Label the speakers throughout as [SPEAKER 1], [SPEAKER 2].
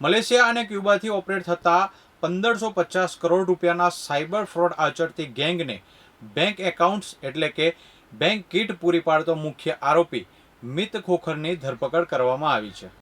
[SPEAKER 1] Malaysia અને ક્યુબાથી operate થતા પંદરસો પચાસ કરોડ રૂપિયાના સાયબર ફ્રોડ આચરતી ગેંગને બેંક એકાઉન્ટ્સ એટલે કે બેંક કીટ પૂરી પાડતો મુખ્ય આરોપી મિત ખોખરની ધરપકડ કરવામાં આવી છે.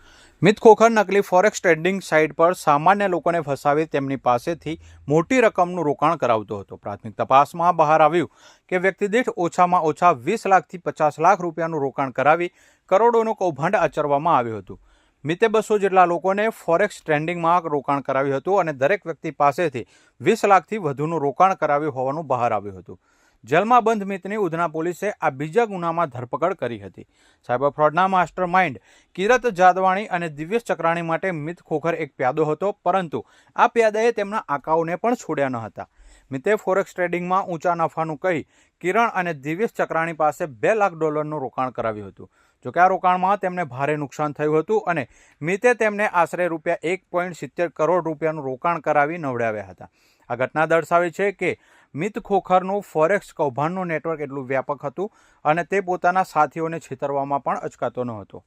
[SPEAKER 1] મિત ખોખર નકલી ફોરેક્સ ટ્રેડિંગ સાઇટ પર સામાન્ય લોકોને ફસાવી તેમની પાસેથી મોટી રકમનું રોકાણ કરાવતો હતો. પ્રાથમિક તપાસમાં બહાર આવ્યું કે વ્યક્તિ દીઠ ઓછામાં ઓછા વીસ લાખથી પચાસ લાખ રૂપિયાનું રોકાણ કરાવી કરોડોનું કૌભાંડ આચરવામાં આવ્યું હતું. મિતે બસો જેટલા લોકોને ફોરેક્સ ટ્રેન્ડિંગમાં રોકાણ કરાવ્યું હતું અને દરેક વ્યક્તિ પાસેથી વીસ લાખથી વધુનું રોકાણ કરાવ્યું હોવાનું બહાર આવ્યું હતું. જેલમાં બંધ મિતની ઉધના પોલીસે આ બીજા ગુનામાં ધરપકડ કરી હતી. સાયબર ફ્રોડના માસ્ટર માઇન્ડ કિરત જાદવાણી અને દિવ્યેશ ચક્રાણી માટે મિત ખોખર એક પ્યાદો હતો, પરંતુ આ પ્યાદાએ તેમના આંકાઓને પણ છોડ્યા ન હતા. મિતે ફોરેક્સ ટ્રેડિંગમાં ઊંચા નફાનું કહી કિરણ અને દિવ્યેશ ચક્રાણી પાસે બે લાખ ડોલરનું રોકાણ કરાવ્યું હતું. જોકે આ રોકાણમાં તેમને ભારે નુકસાન થયું હતું અને મિતે તેમને આશરે રૂપિયા એક પોઈન્ટ સિત્તેર કરોડ રૂપિયાનું રોકાણ કરાવી નવડાવ્યા હતા. આ ઘટના દર્શાવે છે કે મિત ખોખરનું ફોરેક્સ કૌભાંડનું નેટવર્ક એટલું વ્યાપક હતું અને તે પોતાના સાથીઓને છેતરવામાં પણ અચકાતો ન હતો.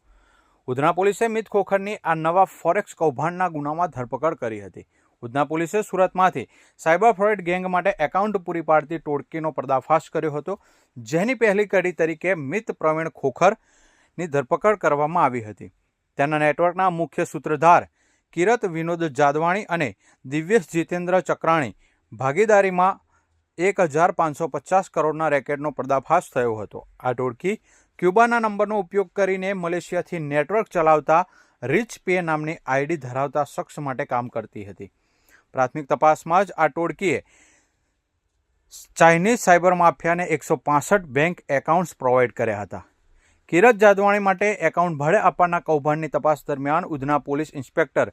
[SPEAKER 1] ઉધના પોલીસે મિત ખોખરની આ નવા ફોરેક્સ કૌભાંડના ગુનામાં ધરપકડ કરી હતી. ઉધના પોલીસે સુરતમાંથી સાયબર ફ્રોડ ગેંગ માટે એકાઉન્ટ પૂરી પાડતી ટોળકીનો પર્દાફાશ કર્યો હતો. જેની પહેલી કડી તરીકે મિત પ્રવીણ ખોખરની ધરપકડ કરવામાં આવી હતી. તેના નેટવર્કના મુખ્ય સૂત્રધાર કિરત વિનોદ જાદવાણી અને દિવ્યેશ જીતેન્દ્ર ચક્રાણી ભાગીદારીમાં એક હજાર પાંચસો પચાસ કરોડના રેકેટનો પર્દાફાશ થયો હતો. આ ટોળકી ક્યુબાના નંબરનો ઉપયોગ કરીને મલેશિયાથી નેટવર્ક ચલાવતા રિચ પે નામની આઈડી ધરાવતા શખ્સ માટે કામ કરતી હતી. પ્રાથમિક તપાસમાં જ આ ટોળકીએ ચાઇનીઝ સાયબર માફિયાને એકસો પાસઠ બેંક એકાઉન્ટ્સ પ્રોવાઈડ કર્યા હતા. કિરત જાદવાણી માટે એકાઉન્ટ ભાડે આપવાના કૌભાંડની તપાસ દરમિયાન Udhna police inspector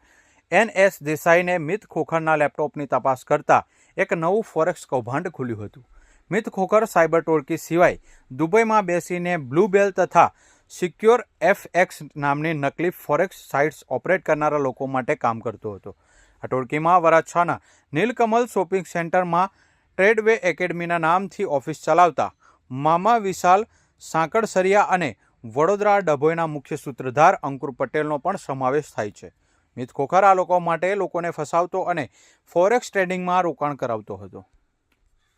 [SPEAKER 1] N S દેસાઈને Mit ખોખરના લેપટોપની તપાસ કરતા એક નવું ફોરેક્સ કૌભાંડ ખુલ્યું હતું. મિત ખોખર સાયબર ટોળકી સિવાય દુબઈમાં બેસીને બ્લુબેલ તથા સિક્યોર એફ એક્સ નામની નકલી ફોરેક્સ સાઇટ્સ ઓપરેટ કરનારા લોકો માટે કામ કરતો હતો. આ ટોળકીમાં વરાછાના નીલકમલ શોપિંગ સેન્ટરમાં ટ્રેડવે એકેડમીના નામથી ઓફિસ ચલાવતા મામા વિશાલ સાંકળસરિયા અને વડોદરા ડભોઈના મુખ્ય સૂત્રધાર અંકુર પટેલનો પણ સમાવેશ થાય છે. મિત ખોખર આ લોકો માટે લોકોને ફસાવતો અને ફોરેક્સ ટ્રેડિંગમાં રોકાણ કરાવતો હતો.